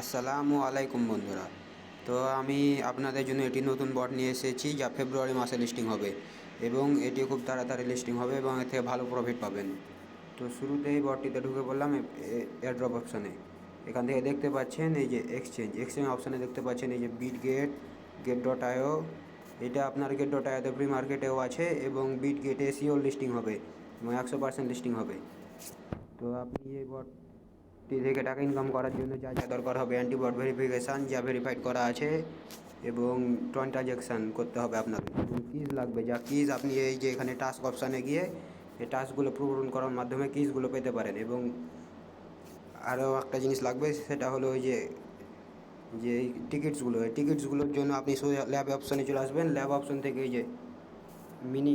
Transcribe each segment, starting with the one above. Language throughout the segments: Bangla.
আসসালামু আলাইকুম বন্ধুরা। তো আমি আপনাদের জন্য এটি নতুন বট নিয়ে এসেছি, যা ফেব্রুয়ারি মাসে লিস্টিং হবে এবং এটি খুব তাড়াতাড়ি লিস্টিং হবে এবং এর থেকে ভালো প্রফিট পাবেন। তো শুরুতেই বটটিতে ঢুকে পড়লাম এয়ারড্রপ অপশানে এখান থেকে দেখতে পাচ্ছেন এই যে এক্সচেঞ্জ এক্সচেঞ্জ অপশানে দেখতে পাচ্ছেন এই যে Bitget Gate dot I O এটা আপনার গেট ডট আইওতে প্রি মার্কেটেও আছে এবং বিট গেটে সিওর লিস্টিং হবে এবং একশো পার্সেন্ট লিস্টিং হবে। তো আপনি এই বটটি থেকে টাকা ইনকাম করার জন্য যা যা দরকার হবে অ্যান্টিবট ভেরিফিকেশান যা ভেরিফাইড করা আছে এবং ট্রানজাকশান করতে হবে আপনাকে কিজ লাগবে, যা কিজ আপনি এই যে এখানে টাস্ক অপশানে গিয়ে এই টাস্কগুলো পূরণ করার মাধ্যমে কিজগুলো পেতে পারেন। এবং আরও একটা জিনিস লাগবে, সেটা হলো ওই যে যে এই টিকিটসগুলো এই টিকিটসগুলোর জন্য আপনি ল্যাব অপশানে চলে আসবেন। ল্যাব অপশান থেকে এই যে মিনি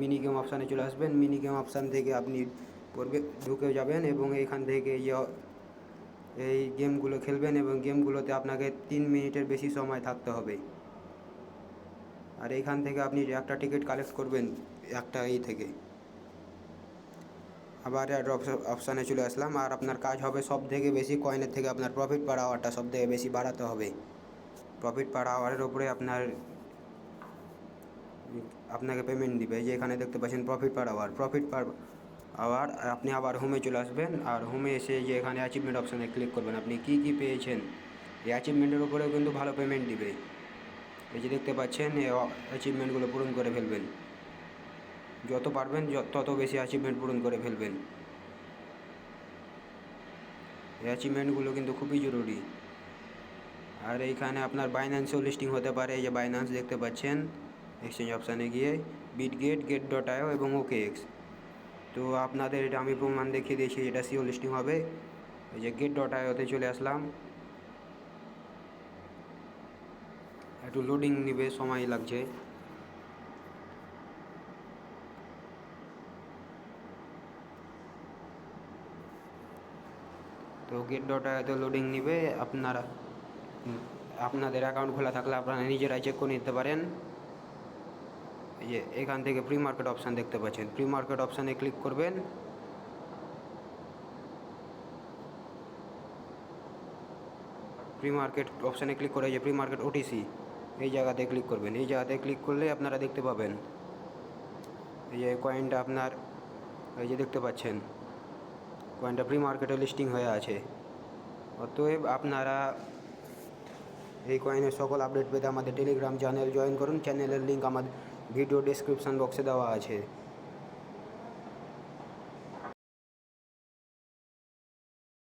মিনি গেম অপশানে চলে আসবেন। মিনি গেম অপশান থেকে আপনি পড়বে ঢুকে যাবেন এবং এইখান থেকে এই যে এই গেমগুলো খেলবেন এবং গেমগুলোতে আপনাকে তিন মিনিটের বেশি সময় থাকতে হবে। আর এইখান থেকে আপনি একটা টিকিট কালেক্ট করবেন একটা এই থেকে। আবার অপশানে চলে আসলাম। আর আপনার কাজ হবে সব থেকে বেশি কয়েনের থেকে আপনার প্রফিট পার আওয়ারটা সব থেকে বেশি বাড়াতে হবে। প্রফিট পার আওয়ারের ওপরে আপনার আপনাকে পেমেন্ট দিবে। যে এখানে দেখতে পাচ্ছেন profit per hour profit per hour আপনি আবার হোমে চলে আসবেন আর হোমে এসে যে এখানে অ্যাচিভমেন্ট অপশানে ক্লিক করবেন। আপনি কী কী পেয়েছেন? এই অ্যাচিভমেন্টের উপরেও কিন্তু ভালো পেমেন্ট দিবে। এই যে দেখতে পাচ্ছেন, এই অ্যাচিভমেন্টগুলো পূরণ করে ফেলবেন। যত পারবেন তত বেশি অ্যাচিভমেন্ট পূরণ করে ফেলবেন। এই অ্যাচিভমেন্টগুলো কিন্তু খুবই জরুরি। আর এইখানে আপনার বাইন্যান্সেও লিস্টিং হতে পারে। এই যে বাইন্যান্স দেখতে পাচ্ছেন এক্সচেঞ্জ অপশানে গিয়ে Bitget Gate dot I O এবং ওকে এক্স তো আপনাদের এটা আমি প্রমাণ দেখিয়ে দিয়েছি এটা সিও লিস্টিং হবে। এই যে গেট ডট আইওতে চলে আসলাম। একটু লোডিং নিবে, সময় লাগছে। তো গেট ডট আইওতে লোডিং নিবে, আপনারা, আপনাদের অ্যাকাউন্ট খোলা থাকলে আপনারা নিজেরাই চেক করে নিতে পারেন। এই যে এখান থেকে প্রি মার্কেট অপশান দেখতে পাচ্ছেন। প্রি মার্কেট অপশানে ক্লিক করবেন। প্রি মার্কেট অপশানে ক্লিক করে যে প্রি মার্কেট ওটিসি এই জায়গাতে ক্লিক করবেন। এই জায়গাতে ক্লিক করলে আপনারা দেখতে পাবেন। এই যে কয়েনটা আপনার, এই যে দেখতে পাচ্ছেন কয়েনটা প্রি মার্কেটে লিস্টিং হয়ে আছে। অতএব আপনারা এই কয়েনের সকল আপডেট পেতে আমাদের টেলিগ্রাম চ্যানেল জয়েন করুন। চ্যানেলের লিঙ্ক আমাদের વીડિયો ડિસ્ક્રિપ્શન બોક્સ દવા છે.